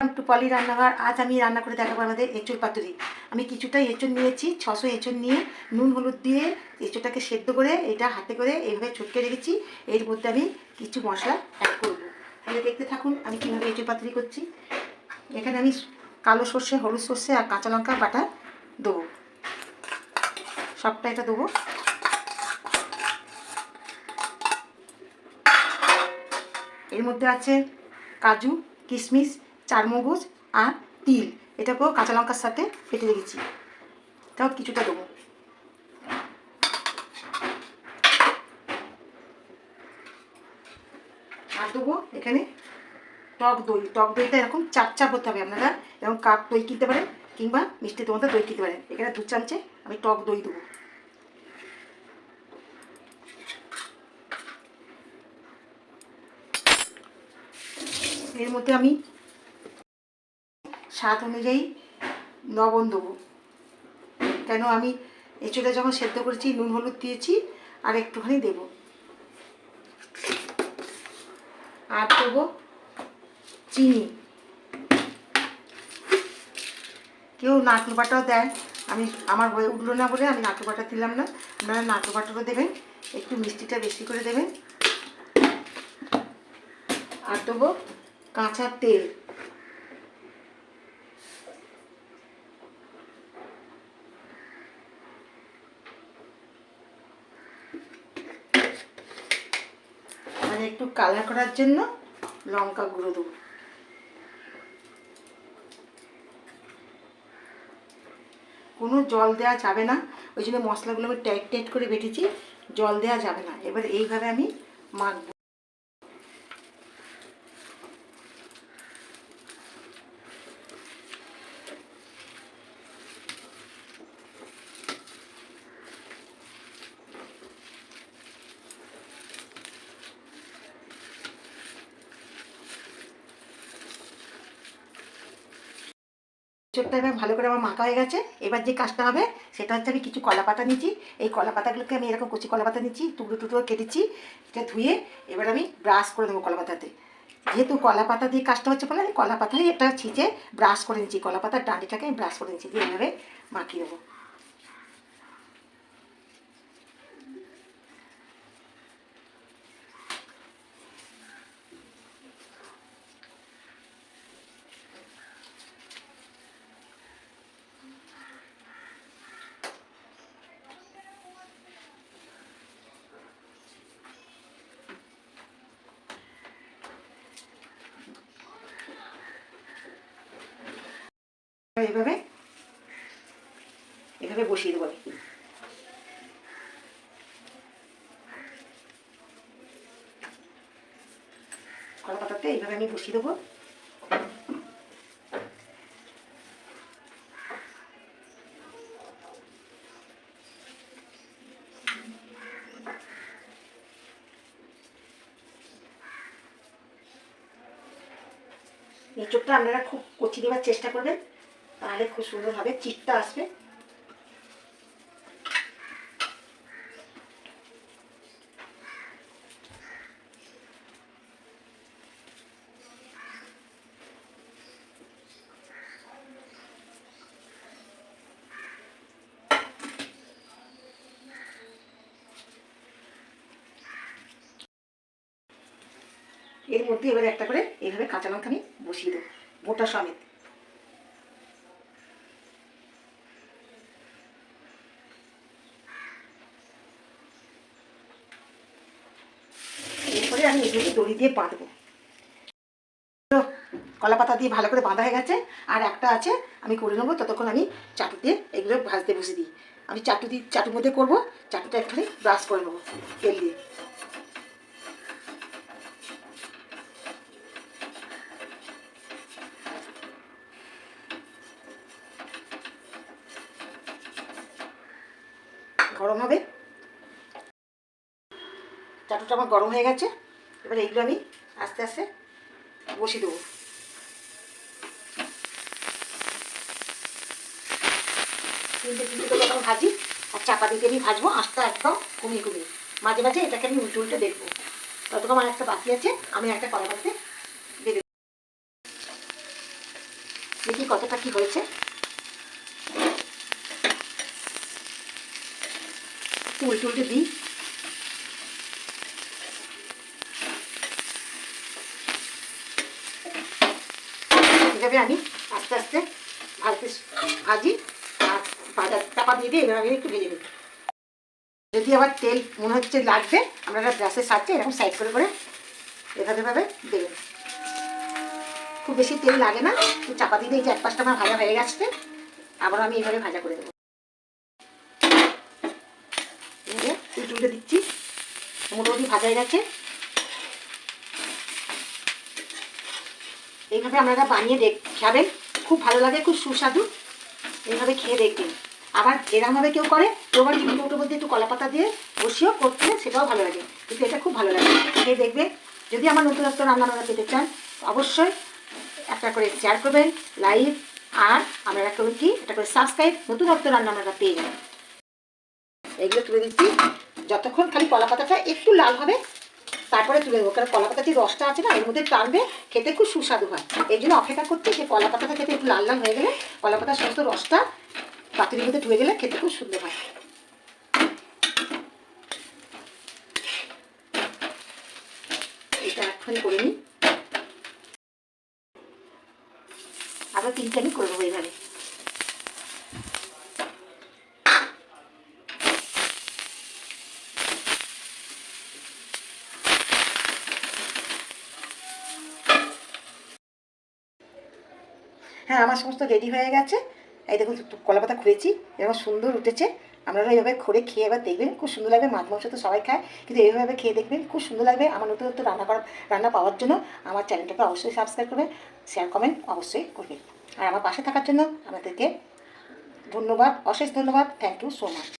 একটু পলি রান্নাঘর আজ আমি রান্না করে দেখাবো আমাদের এঁচুর পাতুরি। আমি কিছুটা এঁচুর নিয়েছি, ছশো এঁচুর নিয়ে নুন, হলুদ দিয়ে এঁচুরটাকে সেদ্ধ করে এটা হাতে করে এইভাবে ছটকে রেখেছি। এর মধ্যে আমি কিছু মশলা অ্যাড করব। তাহলে দেখতে থাকুন আমি কীভাবে এঁচুর পাতুরি করছি। এখানে আমি কালো সর্ষে, হলুদ সর্ষে আর কাঁচা লঙ্কা বাটা দেবো। সবটা এটা দেবো। এর মধ্যে আছে কাজু, কিশমিশ চারমগজ আর তিল। এটাকেও কাঁচা লঙ্কার সাথে ফেটে রেখেছি। এটাও কিছুটা দেবো। আর দেবো এখানে টক দই। টক দইটা এরকম চাপ চাপ হতে হবে আপনারা। এরকম কাপ দই কিনতে পারেন কিংবা মিষ্টি তোমাদের দই কিনতে পারেন। এখানে দু চামচে আমি টক দই দেবো। এর মধ্যে আমি স্বাদ অনুযায়ী লবণ দেবো কেন আমি এঁচোড়া যখন সেদ্ধ করেছি, নুন, হলুদ দিয়েছি, আর একটুখানি দেবো। আর দেব চিনি। কেউ নাটু বাটাও দেয়। আমি, আমার হয়ে উঠল না বলে আমি নাটু বাটা দিলাম না। আপনারা নাটু বাটাও দেবেন, একটু মিষ্টিটা বেশি করে দেবেন। আর দেবো কাঁচা তেল। একটু কালার করার জন্য লঙ্কা গুঁড়ো দেবো। কোনো জল দেওয়া যাবে না, ওই জন্য মশলাগুলো আমি টাইট টাইট করে বেটেছি, জল দেওয়া যাবে না। এবার এইভাবে আমি মাখবো। চোরটা এবার ভালো করে আমার মাখা হয়ে গেছে। এবার যে কাজটা হবে, সেটা হচ্ছে আমি কিছু কলা পাতা নিচ্ছি এই কলা পাতাগুলোকে আমি এরকম কচি কলা পাতা নিচ্ছি টুকরো টুকরো কেটেছি, এটা ধুয়ে এবার আমি ব্রাশ করে দেবো কলা পাতাতে। যেহেতু কলা পাতা দিয়ে কাজটা হচ্ছে বলে আমি কলা পাতাই একটা ছিঁচে ব্রাশ করে নিচ্ছি কলা পাতার ডাঁটিটাকে আমি ব্রাশ করে নিচ্ছি দিয়ে এভাবে মাখিয়ে দেবো এইভাবে? এভাবে বসিয়ে দেবো কলা পাতাতে এইভাবে আমি বসিয়ে দেবো। এঁচোড়টা আপনারা খুব কচি দেওয়ার চেষ্টা করবেন। তাহলে খুব সুন্দরভাবে চিটটা আসবে। এর মধ্যে এবার একটা করে এইভাবে কাঁচা লঙ্কা আমি বসিয়ে দেবো, গোটা সমেত। দড়ি দিয়ে বাঁধবো। কলা পাতা দিয়ে ভালো করে বাঁধা হয়ে গেছে, আর একটা আছে আমি করে নেব, ততক্ষণ আমি চাটু দিয়ে এগুলো ভাজতে বসে দিই। আমি চাটু দিয়ে চাটুর মধ্যে করব, চাটুটা একটুখানি ব্রাশ করে নেব তেল দিয়ে। গরম হবে। চাটুটা আমার গরম হয়ে গেছে। এবার এইগুলো আমি আস্তে আস্তে বসিয়ে দেবো। তিনটে তিনটে করে যখন ভাজি, আর চাপা দিয়ে আমি ভাজবো আস্তে একদম কমিয়ে কমিয়ে। মাঝে মাঝে এটাকে আমি উল্টো উল্টে দেখব। ততক্ষণ আমার একটা বাকি আছে, আমি একটা কলা পাতে দেবো। দেখি কতটা কি হয়েছে। উল্টে উল্টে দিই। এভাবে আমি আস্তে আস্তে ভাজতে ভাজি আর ভাজা চাপা দিয়ে দিয়ে আমি একটু ভেজে নিই যদি আবার তেল মনে হচ্ছে লাগবে, আমরা গ্যাসের সাথে এরকম সাইড করে করে এভাবে ভাবে দেবেন খুব বেশি তেল লাগে না, একটু চাপা দিয়ে এই যে এক পাশটা আমার ভাজা হয়ে গেছে আবার আমি এইভাবে ভাজা করে দেবো দিচ্ছি, মোটামুটি ভাজা হয়ে গেছে। এইভাবে আপনারা বানিয়ে দেখ, খাবেন। খুব ভালো লাগে, খুব সুস্বাদু। এইভাবে খেয়ে দেখবেন। আবার এরমভাবে কেউ করে, কেউ আবার টিফিন কৌটোর মধ্যে একটু কলা পাতা দিয়ে বসিয়েও করতে সেটাও ভালো লাগে। কিন্তু এটা খুব ভালো লাগে। খেয়ে দেখবে। যদি আমার নতুনত্ব রান্না বান্না পেতে চান, অবশ্যই একটা করে শেয়ার করবেন লাইভ আর আপনারা করবেন কি একটা করে সাবস্ক্রাইব নতুনত্ব রান্না আপনারা পেয়ে যাবেন। এগুলো তুলে দিচ্ছি। যতক্ষণ খালি কলা পাতাটা একটু লাল হবে তারপরে তুলে দেবো, কারণ কলা পাতা যে রসটা আছে না, এর মধ্যে টানবে, খেতে খুব সুস্বাদু হয়। এই জন্য অপেক্ষা করতে যে কলা পাতাটা খেতে একটু লাল লাল হয়ে গেলে কলা পাতার সমস্ত রসটা পাতুরির মধ্যে ঢুকে গেলে খেতে খুব সুন্দর হয়। এটা এক্ষুনি করে আরও তিনটে আমি করে দেবো এইভাবে। হ্যাঁ আমার সমস্ত রেডি হয়ে গেছে। এই দেখুন কলা পাতা খুঁড়েছি, এরকম সুন্দর উঠেছে। আপনারা এইভাবে খুঁড়ে খেয়ে এবার দেখবেন, খুব সুন্দর লাগবে। মাছ মাংস তো সবাই খায়, কিন্তু এইভাবে খেয়ে দেখবেন, খুব সুন্দর লাগবে। আমার নতুন নতুন রান্না করা, রান্না পাওয়ার জন্য আমার চ্যানেলটাকে অবশ্যই সাবস্ক্রাইব করবেন শেয়ার কমেন্ট অবশ্যই করবেন। আর আমার পাশে থাকার জন্য আপনাদেরকে ধন্যবাদ, অশেষ ধন্যবাদ। Thank you so much